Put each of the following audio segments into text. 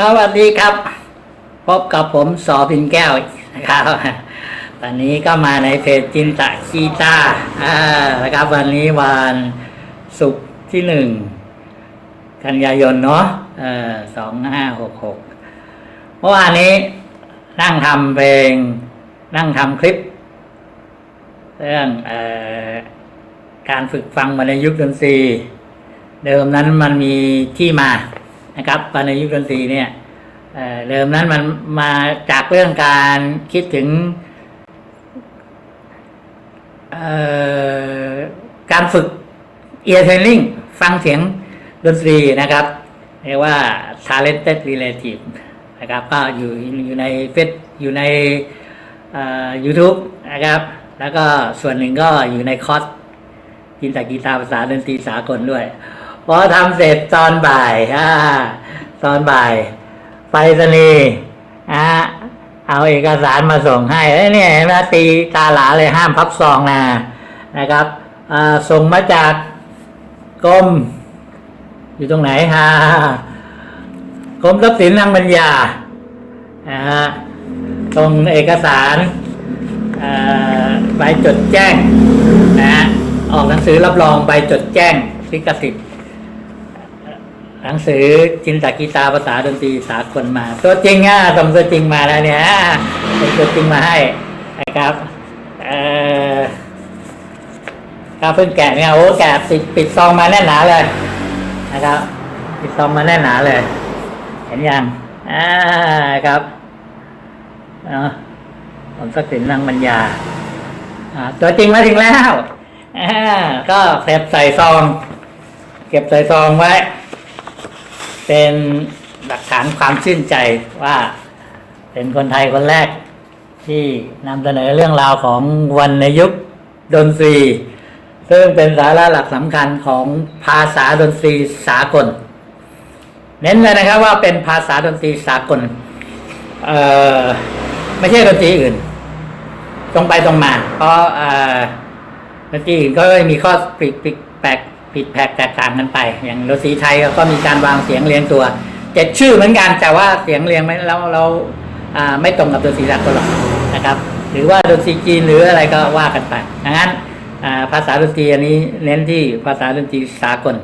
สวัสดีครับ พบกับผมสอพินแก้วนะครับตอนนี้ก็มาในเพจจินตะกีตาร์อ่านะครับ วันนี้วันศุกร์ที่หนึ่งกันยายนเนาะเออสองห้าหกหกเมื่อวานนี้นั่งทำเพลง นั่งทำคลิป เรื่องออการฝึกฟังวรรณยุกต์ดนตรี เดิมนั้นมันมีที่มา นะครับวรรณยุกดนตรีเนี่ยเอ่อเดิมนั้นมันมาจากเรื่องการคิดถึงการฝึก ear training ฟังเสียงดนตรีนะครับเรียกว่า talented relative นะครับก็อยู่อยู่ในเฟซอยู่ใน YouTube นะครับ แล้วก็ส่วนหนึ่งก็อยู่ในคอร์สกินต่กีตาร์ภาษาดนตรีสากลด้วย พอทำเสร็จตอนบ่ายอ่าตอนบ่าย ไปรษณีย์อะเอาเอกสารมาส่งให้เนี่ยเห็นไหมตีตาหลาเลยห้ามพับซองนะนะครับส่งมาจากกรมอยู่ตรงไหนฮะกรมทรัพย์สินทางปัญญานะฮะตรงเอกสารใบจดแจ้งนะฮะออกหนังสือรับรองใบจดแจ้งลิขสิทธิ์ หนังสือจินตกีตาภาษาดนตรีสากลมา ตัวจริงอะส่งตัวจริงมาแล้วเนี่ยส่งตัวจริงมาให้นะครับเอ่อก็เพิ่งแกะเนี่ยโอ้แกะปิดปิดซองมาแน่นหนาเลย นะครับ ปิดซองมาแน่นหนาเลย เห็นยังอ่าครับเนาะผมสักสินนังปัญญาอ่าตัวจริงมาถึงแล้วอ่าก็เก็บใส่ซอง เก็บใส่ซองไว้ เป็นหลักฐานความชื่นใจว่าเป็นคนไทยคนแรกที่นำเสนอเรื่องราวของวรรณยุกต์ดนตรี ซึ่งเป็นสาระหลักสำคัญของภาษาดนตรีสากล เน้นเลยนะครับว่าเป็นภาษาดนตรีสากลไม่ใช่ดนตรีอื่น ตรงไปตรงมา เพราะดนตรีอื่นก็มีข้อปิดปิดแปลก ผิดแผกแตกต่างกันไป อย่างดนตรีไทยก็มีการวางเสียงเรียงตัวเจ็ดชื่อเหมือนกันแต่ว่าเสียงเรียงไม่เราเราไม่ตรงกับดนตรีสากลหรอกนะครับ หรือว่าดนตรีจีนหรืออะไรก็ว่ากันไปดังนั้นภาษาดนตรีอันนี้เน้นที่ภาษาดนตรีสากล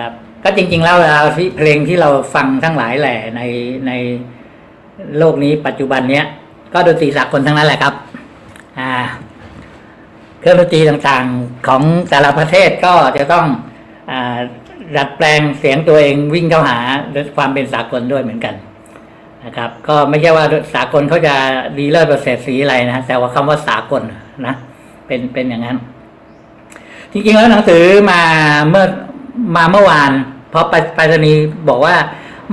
ครับก็จริงๆแล้วเราที่เพลงที่เราฟังทั้งหลายแหล่ในในโลกนี้ปัจจุบันเนี้ยก็ดนตรีสากลทั้งนั้นแหละครับ อ่า ครื่องดนตรีต่างๆของแต่ละประเทศก็จะต้องอดัดแปลงเสียงตัวเองวิ่งเข้าหาความเป็นสากลด้วยเหมือนกันนะครับ ก็ไม่ใช่ว่าสากลเขาจะดีเลิศประเสริฐสีอะไรนะแต่ว่าคำว่าสากลนะเป็นเป็นอย่างนั้น จริงๆแล้วหนังสือมาเมื่อมาเมื่อวานเพราะไปไปรษณีย์บอกว่า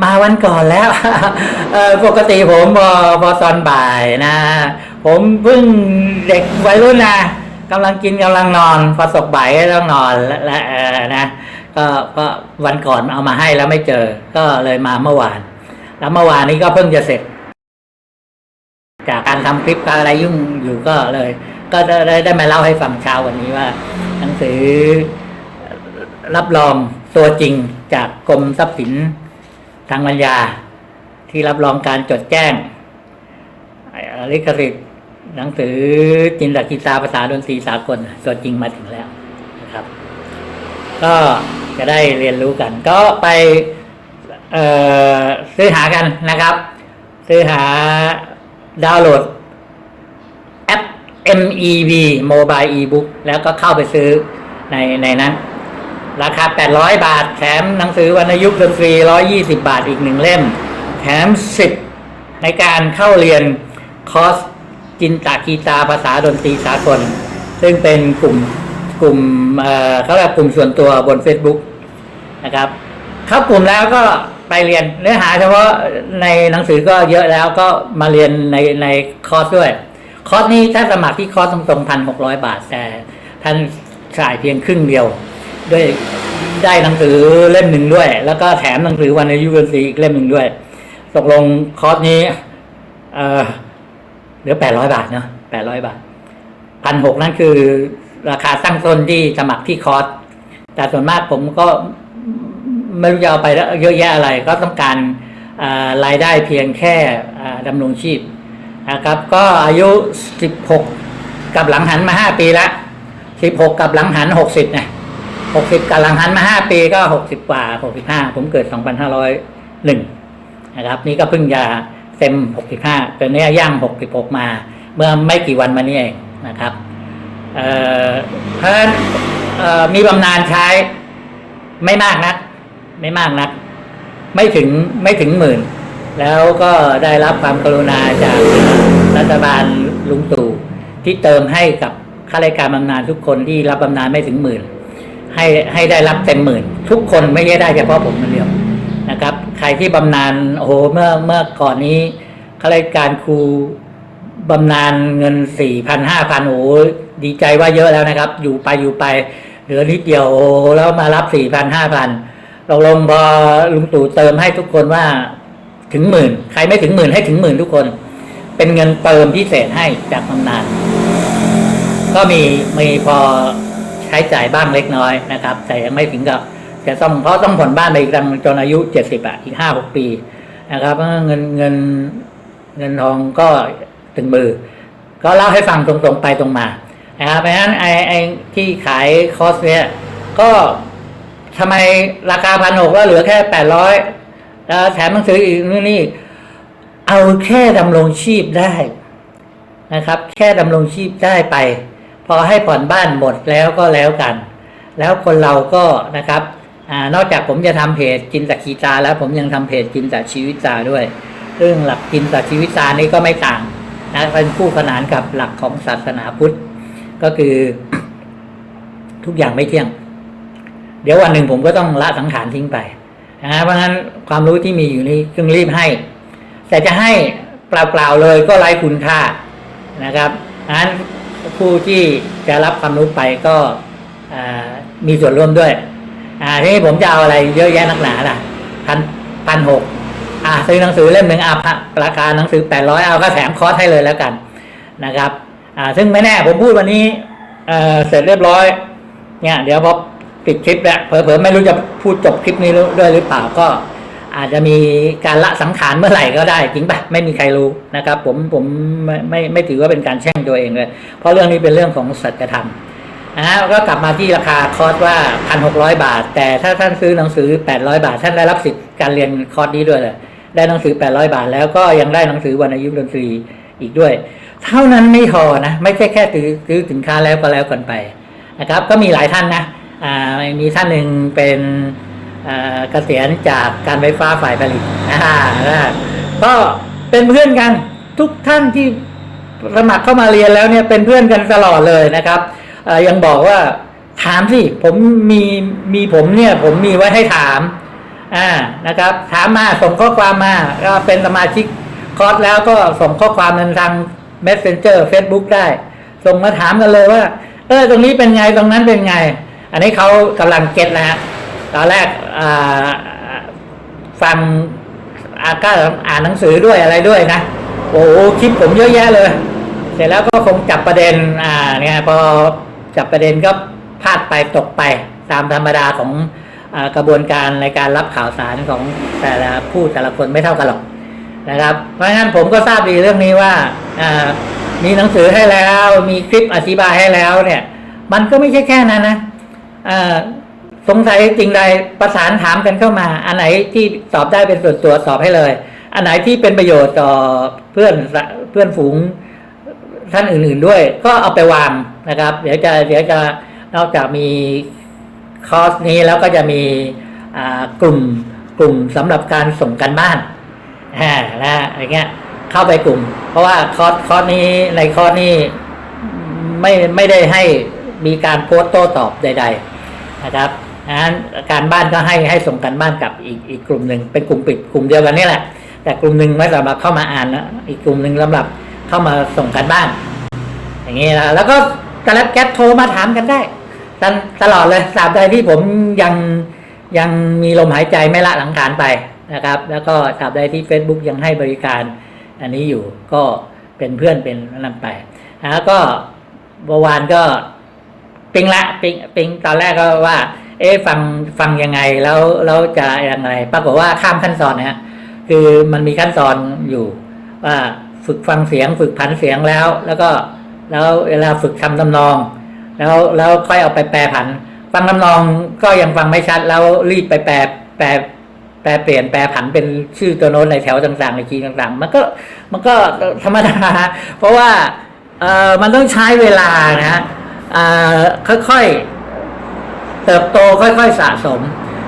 มาวันก่อนแล้วปกติผมพอพอตอนบ่ายนะ ผมเพิ่งเด็กวัยรุ่นนะ กำลังกินกำลังนอนพอตกบ่ายก็ต้องนอนและและนะก็ก็วันก่อนเอามาให้แล้วไม่เจอ ก็เลยมาเมื่อวาน แล้วเมื่อวานนี้ก็เพิ่งจะเสร็จ จากการทำคลิปการอะไรยุ่งอยู่ก็เลย ก็ได้ได้ไมาเล่าให้ฟังเช้าวันนี้ว่า หนังสือรับรองตัวจริงจากกรมทรัพย์สินทางปัญญา ที่รับรองการจดแจ้งอ่อลิขสิทธิ์ หนังสือจินตกีตาภาษาดนตรีสากลตัวจริงมาถึงแล้วนะครับ ก็จะได้เรียนรู้กัน ก็ไปซื้อหากันนะครับ ซื้อหาดาวน์โหลดแอป MEB Mobile Ebook แล้วก็เข้าไปซื้อในในนั้น ราคา 800 บาท แถมหนังสือวรรณยุกต์ดนตรี 120 บาทอีกหนึ่งเล่ม แถม 10 ในการเข้าเรียนคอร์ส จินตากีตาภาษาดนตรีสากล ซึ่งเป็นกลุ่มกลุ่มเขาเรียกกลุ่มส่วนตัวบน Facebook นะครับ เข้ากลุ่มแล้วก็ไปเรียนเนื้อหาเฉพาะในหนังสือก็เยอะแล้วก็มาเรียนในในคอร์สด้วย คอร์สนี้ถ้าสมัครที่คอร์สตรงๆพันหกร้อยบาท แต่ท่านจ่ายเพียงครึ่งเดียว ด้วยได้หนังสือเล่มหนึ่งด้วย แล้วก็แถมหนังสือวันในยูเวนซีอีกเล่มหนึ่งด้วย ตกลงคอร์สนี้เออ เหลือแปดร้อยบาทเนาะแปดร้อยบาทพันหกนั่นคือราคาตั้งต้นที่สมัครที่คอร์สแต่ส่วนมากผมก็ไม่รู้จะเอาไปแล้วเยอะแยะอะไร ก็ต้องการรายได้เพียงแค่ดำรงชีพนะครับ ก็อายุ 16 กับหลังหันมา 5 ปีละ 16 กับหลังหัน 60นะ60 กับหลังหันมา 5 ปีก็ 60 กว่า 65 ผมเกิด 2501 นะครับ นี่ก็เพิ่งจะ ต็ม 65เป็นนี้ย่าง 66 มา เมื่อไม่กี่วันมานี้เองนะครับเอ่อเพราะฉะนั้นเอ่อมีบำนาญใช้ไม่มากนัก ไม่มากนัก ไม่ถึงไม่ถึงหมื่น แล้วก็ได้รับความกรุณาจากรัฐบาลลุงตู่ที่เติมให้กับข้าราชการบำนาญทุกคนที่รับบำนาญไม่ถึงหมื่น ให้ให้ได้รับเต็มหมื่น ทุกคนไม่ใช่ได้เฉพาะผมคนเดียว นะครับ ใครที่บำนาญโอ้โหเมื่อเมื่อก่อนนี้ข้าราชการครูบำนาญเงินสี่พันห้าพันโอ้ดีใจว่าเยอะแล้วนะครับ อยู่ไปอยู่ไป เหลือนิดเดียวโอ้แล้วมารับสี่พันห้าพันตกลงพอลุงตู่เติมให้ทุกคนว่าถึงหมื่น ใครไม่ถึงหมื่นให้ถึงหมื่นทุกคน เป็นเงินเติมพิเศษให้จากบำนาญก็มีมีพอใช้จ่ายบ้างเล็กน้อยนะครับ แต่ยังไม่ถึงกับ จะต้องเพราะต้องผ่อนบ้านไปอีกตั้งจนอายุเจ็ดสิบอะอีกห้าหกปีนะครับเงินเงินเงินทองก็ถึงมือ ก็เล่าให้ฟังตรงๆไปตรงมานะครับเพราะฉะนั้นไอ้ไอ้ที่ขายคอร์สเนี่ยก็ทำไมราคาพันหกแล้วเหลือแค่แปดร้อยแล้วแถมหนังสืออีกนู่นนี่เอาแค่ดำรงชีพได้นะครับ แค่ดำรงชีพได้ไป พอให้ผ่อนบ้านหมดแล้วก็แล้วกัน แล้วคนเราก็นะครับ อนอกจากผมจะทำเพจกินจากขีตา แล้วผมยังทำเพจกินจากชีวิตตาด้วยซึ่งหลักกินจากชีวิตตานี่ก็ไม่ต่างนะเป็นคู่ขนานกับหลักของศาสนาพุทธ ก็คือทุกอย่างไม่เที่ยง เดี๋ยววันหนึ่งผมก็ต้องละสังขารทิ้งไปนะเพราะฉะนั้นความรู้ที่มีอยู่นี้จึงรีบให้ แต่จะให้เปล่าๆเลยก็ไร้คุณค่านะครับนั้นผู้ที่จะรับความรู้ไปก็มีส่วนร่วมด้วย อ่าทีนี้ผมจะเอาอะไรเยอะแยะนักหนาล่ะพันพันหกอ่าซื้อหนังสือเล่มหนึ่งอะราคาหนังสือแปดร้อยเอาก็แถมคอร์สให้เลยแล้วกันนะครับ อ่า ซึ่งไม่แน่ผมพูดวันนี้เอ่อเสร็จเรียบร้อย เนี่ย เดี๋ยวพอปิดคลิปเนี่ยเผลอๆไม่รู้จะพูดจบคลิปนี้ด้วยหรือเปล่าก็ อาจจะมีการละสังขารเมื่อไหร่ก็ได้จริงปะไม่มีใครรู้นะครับ ผมผมไม่ไม่ไม่ถือว่าเป็นการแช่งตัวเองเลย เพราะเรื่องนี้เป็นเรื่องของสัจธรรม นะฮะก็กลับมาที่ราคาคอร์สว่าพันหกร้อยบาท แต่ถ้าท่านซื้อหนังสือแปดร้อยบาท ท่านได้รับสิทธิ์การเรียนคอร์สนี้ด้วยเลยได้หนังสือแปดร้อยบาท แล้วก็ยังได้หนังสือวรรณยุกต์ดนตรีอีกด้วย เท่านั้นไม่พอนะ ไม่ใช่แค่ซื้อซื้อสินค้าแล้วก็แล้วกันไปนะครับ ก็มีหลายท่านนะอ่ามีท่านหนึ่งเป็นอ่าเกษียณจากการไฟฟ้าฝ่ายผลิตอ่านะก็เป็นเพื่อนกันทุกท่านที่สมัครเข้ามาเรียนแล้วเนี่ยเป็นเพื่อนกันตลอดเลยนะครับ ยังบอกว่า ถามสิผมมีมีผมเนี่ย ผมมีไว้ให้ถาม อ่านะครับ ถามมาส่งข้อความมาก็เป็นสมาชิกคอร์สแล้วก็ส่งข้อความทาง Messenger Facebook ได้ ส่งมาถามกันเลยว่า เออตรงนี้เป็นไงตรงนั้นเป็นไง อันนี้เขากำลังเก็ตแล้วฮะตอนแรกฟังอาก็อ่านหนังสือด้วยอะไรด้วยนะโอ้คลิปผมเยอะแยะเลย เสร็จแล้วก็คงจับประเด็นอ่าเนี่ยพอ จับประเด็นก็พลาดไปตกไปตามธรรมดาของอกระบวนการในการรับข่าวสารของแต่ละผู้แต่ละคนไม่เท่ากันหรอกนะครับ เพราะฉะนั้นผมก็ทราบดีเรื่องนี้ว่ามีหนังสือให้แล้ว มีคลิปอธิบายให้แล้วเนี่ย มันก็ไม่ใช่แค่นั้นนะสงสัยจริงใดประสานถามกันเข้ามา อันไหนที่ตอบได้เป็นส่วนตัวสอบให้เลย อันไหนที่เป็นประโยชน์ต่อเพื่อนเพื่อนฝูงท่านอื่น ๆด้วย ก็เอาไปวาง นะครับ เดี๋ยวจะเดี๋ยวจะนอกจากมีคอร์สนี้แล้วก็จะมีกลุ่มกลุ่มสำหรับการส่งกันบ้านนะอะไรเงี้ยเข้าไปกลุ่ม เพราะว่าคอร์สคอร์สนี้ในคอร์สนี้ไม่ไม่ได้ให้มีการโพสต์โต้ตอบใด ๆ นะครับดังนั้นการบ้านก็ให้ให้ส่งกันบ้านกับอีกอีกกลุ่มหนึ่งเป็นกลุ่มปิดกลุ่มเดียวกันนี่แหละ แต่กลุ่มหนึ่งไม่สำหรับเข้ามาอ่านนะอีกกลุ่มหนึ่งสำหรับเข้ามาส่งกันบ้าน อย่างนี้นะแล้วก็ กระแลบแก๊ปโทรมาถามกันได้ตลตลอดเลยตราบใดที่ผมยังยังมีลมหายใจไม่ละหลังฐานไปนะครับ แล้วก็ตราบใดที่ Facebook ยังให้บริการ อันนี้อยู่ก็เป็นเพื่อนเป็นนั่นไปแล้วก็เมื่อวานก็ปิงละปิงปิงตอนแรกก็ว่า เอ๊ะฟังฟังยังไงแล้วแล้วจะยังไงปรากฏว่าข้ามขั้นตอนนะฮะคือมันมีขั้นตอนอยู่ว่าฝึกฟังเสียง ฝึกผันเสียงแล้ว แล้วก็ แล้วเวลาฝึกทำทำนอง แล้วแล้วค่อยเอาไปแปลผัน ฟังทำนองก็ยังฟังไม่ชัด แล้วรีบไปแปลแปลแปลเปลี่ยนแปลผันเป็นชื่อตัวโน้ตในแถวต่างๆในคีย์ต่างๆ มันก็มันก็ธรรมดาเพราะว่าเออมันต้องใช้เวลานะอ่าค่อยๆ เติบโตค่อยๆสะสม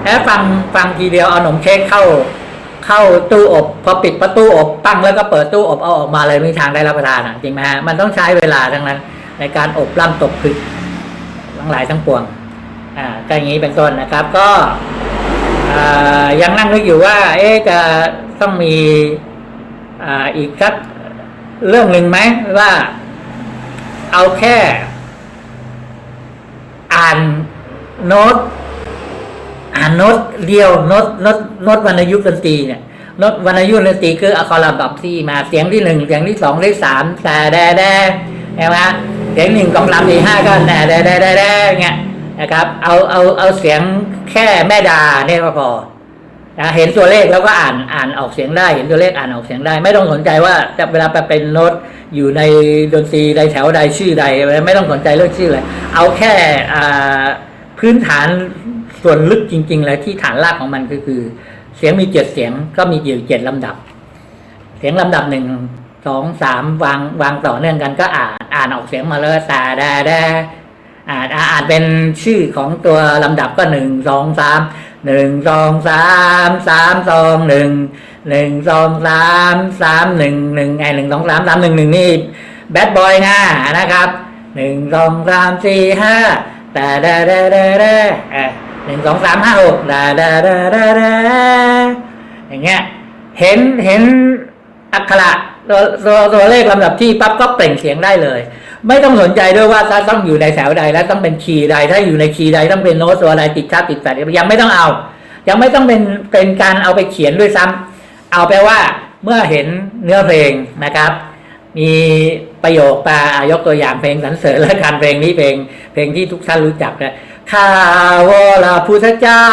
แล้วฟังฟังทีเดียวเอาขนมเค้กเข้า เข้าตู้อบพอปิดประตูอบตั้งแล้วก็เปิดตู้อบเอาออกมาเลยไม่มีทางได้รับประทานอะจริงไหมฮะมันต้องใช้เวลาทั้งนั้น ในการอบร่ำตกผึกทั้งหลายทั้งปวงอ่าก็อย่างนี้เป็นต้นนะครับ ก็ยังนั่งนึกอยู่ว่า เอ๊จะต้องมีอ่าอีกสักเรื่องหนึ่งไหมว่า เอาแค่ อ่านโน้ต อ่านโน้ตเดียวโน้ตโน้ตโน้ตวรรณยุกต์ดนตรีเนี่ยโน้ตวรรณยุกต์ดนตรีคืออักขระลำดับที่มาเสียงที่หนึ่งเสียงที่สองที่สามแต่แดแดใช่ไหมเสียงหนึ่งสองสามสี่ห้าก็แดแดแดแดแดเงี้ยนะครับเอาเอาเอาเสียงแค่แม่ดาเนี่ยก็พอนะเห็นตัวเลขแล้วก็อ่านอ่านออกเสียงได้ เห็นตัวเลขอ่านออกเสียงได้ ไม่ต้องสนใจว่าจะเวลาไปเป็นโน้ตอยู่ในดนตรีใดแถวใดชื่อใด ไม่ต้องสนใจเรื่องชื่อเลยเอาแค่พื้นฐาน ส่วนลึกจริง ๆ เลยที่ฐานรากของมันก็คือ เสียงมีเจ็ดเสียงก็มีอยู่เจ็ดลำดับ เสียงลำดับหนึ่งสองสามวางวางต่อเนื่องกันก็อ่านอ่านออกเสียงมาเลยตาดแดอ่านอ่านเป็นชื่อของตัวลำดับก็หนึ่งสองสามหนึ่งสองสามสามสองหนึ่งหนึ่งสองสามสามหนึ่งหนึ่งไอหนึ่งสองสามสามหนึ่งหนึ่งนี่แบดบอยนะนะครับหนึ่งสองสามสี่ห้าดาดาดาดาดาอะ หนึ่งสองสามห้าหกดาดาดาดาดาอย่างเงี้ย เห็นเห็นอักขระตัวตัวตัวเลขลำดับที่ปั๊บก็เปล่งเสียงได้เลย ไม่ต้องสนใจด้วยว่าจะต้องอยู่ในแถวใดและต้องเป็นคีย์ใด ถ้าอยู่ในคีย์ใดต้องเป็นโน้ตตัวใดติดชาติติดแฟดยังไม่ต้องเอา ยังไม่ต้องเป็นเป็นการเอาไปเขียนด้วยซ้ำเอาไปลว่า เมื่อเห็นเนื้อเพลงนะครับ มีประโยคตายกตัวอย่างเพลงสรรเสริญและการเพลงนี้เพลงเพลงที่ทุกท่านรู้จักนะ ข้าวลาพุทธเจ้า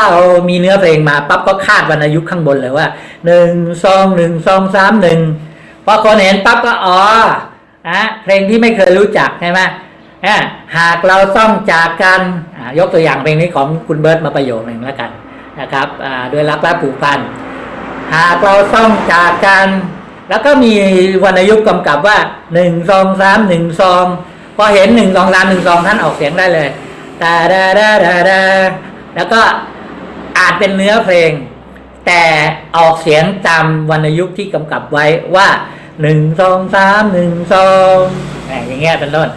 มีเนื้อเพลงมาปั๊บก็คาดวรรณยุกต์ข้างบนเลยว่าหนึ่งสองหนึ่งสองสามหนึ่งพอคนเห็นปั๊บก็อ๋ออะเพลงที่ไม่เคยรู้จักใช่ไหมอะหากเราต้องจากกันยกตัวอย่างเพลงนี้ของคุณเบิร์ตมาประโยคหนึ่งแล้วกันนะครับโดยรักและผูกพันหากเราต้องจากกัน แล้วก็มีวรรณยุกต์กำกับว่าหนึ่งสองสามหนึ่งสองพอเห็นหนึ่งสองสามหนึ่งสองท่านออกเสียงได้เลย ตาดาดาดาดาแล้วก็อาจเป็นเนื้อเพลง แต่ออกเสียงตามวรรณยุกต์ที่กำกับไว้ว่าหนึ่งสองสามหนึ่งสองอย่างเงี้ยเป็นต้น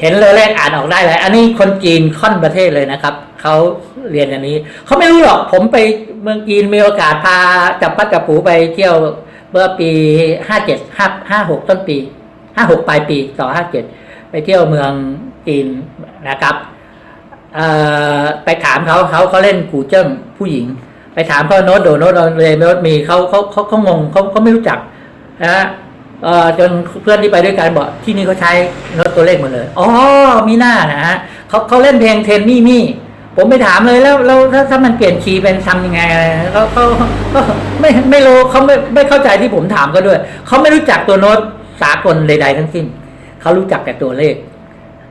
เห็นเลยเลขอ่านออกได้เลย อันนี้คนจีนค่อนประเทศเลยนะครับเขาเรียนอันนี้เขาไม่รู้หรอกผมไปเมืองจีนมีโอกาสพาจับปัดจับปูไปเที่ยวเมื่อปีห้าเจ็ดห้าห้าหกต้นปีห้าหกปลายปีต่อห้าเจ็ดไปเที่ยวเมืองจีนนะครับ ไปถามเขาเขาเขาเล่นกูเจิ้งผู้หญิง ไปถามเขาโน้ตโดโน้ตเรโน้ตมีเขาเขาเขาเขางงเขาเขาไม่รู้จักนะฮะเออจนเพื่อนที่ไปด้วยกันบอกที่นี่เขาใช้โน้ตตัวเลขหมดเลยอ๋อมีหน้านะฮะเขาเขาเล่นเพลงเทนมี่มี่ผมไปถามเลยแล้วแล้วถ้าถ้ามันเปลี่ยนคีย์เป็นทำยังไงเขาเขาเขาไม่ไม่รู้เขาไม่ไม่เข้าใจที่ผมถามเขาด้วยเขาไม่รู้จักตัวโน้ตสากลใด ๆ ทั้งสิ้นเขารู้จักแต่ตัวเลข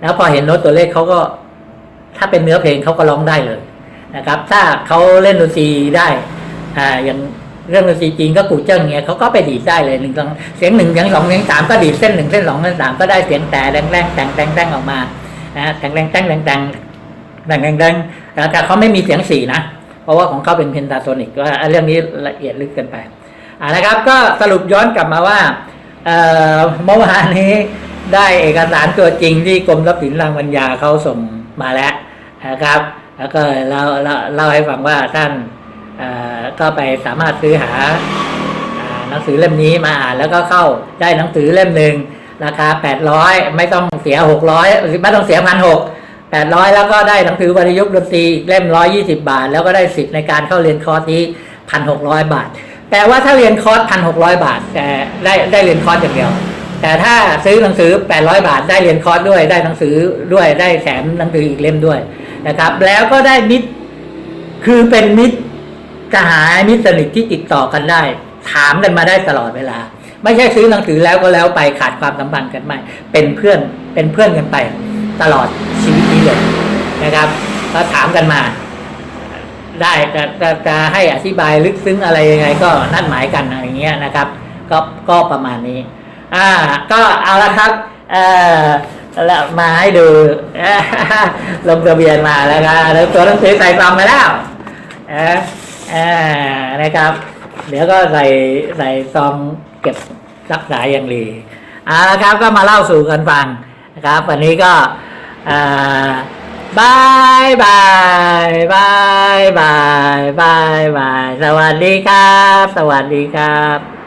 แล้วพอเห็นโน้ตตัวเลขเขาก็ ถ้าเป็นเนื้อเพลงเขาก็ร้องได้เลยนะครับ ถ้าเขาเล่นดนตรีได้อ่าอย่างเรื่องดนตรีจีนก็กูเจิ้งเงี้ยเขาก็ไปดีดได้เลยหนึ่งสองเสียงหนึ่งเสียงสองเสียงสามก็ดีดเส้นหนึ่งเส้นสองเส้นสามก็ได้เสียงแต่แรงแรงแต่งแต่งแต่งออกมานะแต่งแรงแต่งแรงแต่งแต่งแรงแต่งแต่เขาไม่มีเสียงสี่นะเพราะว่าของเขาเป็นเพนทาโทนิกว่าเรื่องนี้ละเอียดลึกเกินไปอ่านะครับ ก็สรุปย้อนกลับมาว่าเมื่อวานนี้ได้เอกสารตัวจริงที่กรมทรัพย์สินรางวัญญาเขาส่ง มาแล้วนะครับ แล้วก็เราเราเล่าให้ฟังว่าท่านก็ไปสามารถซื้อหาหนังสือเล่มนี้มาอ่านแล้วก็เข้าได้หนังสือเล่มหนึ่งราคา 800 ไม่ต้องเสีย 600หรือไม่ต้องเสียพันหกแปดร้อยแล้วก็ได้หนังสือวรรณยุกต์ดนตรีเล่มร้อยี่สิบาท แล้วก็ได้สิทธิ์ในการเข้าเรียนคอร์สนี้พันหกร้อยบาทแต่ว่าถ้าเรียนคอร์สพันหกร้อยบาท แต่ได้ได้เรียนคอร์สอย่างเดียว แต่ถ้าซื้อหนังสือ 800 บาทได้เรียนคอร์สด้วยได้หนังสือด้วยได้แถมหนังสืออีกเล่มด้วยนะครับ แล้วก็ได้มิตรคือเป็นมิตรกหายมิตรสนิทที่ติดต่อกันได้ ถามกันมาได้ตลอดเวลา ไม่ใช่ซื้อหนังสือแล้วก็แล้วไปขาดความสัมพันธ์กันไม่เป็นเพื่อนเป็นเพื่อนกันไปตลอดชีวิตนี้เลยนะครับก็ถามกันมาได้จะจะจะให้อธิบายลึกซึ้งอะไรยังไงก็นัดหมายกันอะไรเงี้ยนะครับ ก็ก็ประมาณนี้ อ่า ก็เอาละครับ เอ่อแล้วมาให้ดูลงทะเบียนมาแล้วครับแล้วตัวหนังสือใส่ซองมาแล้วเออเออนะครับ เดี๋ยวก็ใส่ใส่ซองเก็บรักษาอย่างดีอ่าครับก็มาเล่าสู่กันฟังนะครับ วันนี้ก็อ่าบายบายบายบายบายบายสวัสดีครับ สวัสดีครับ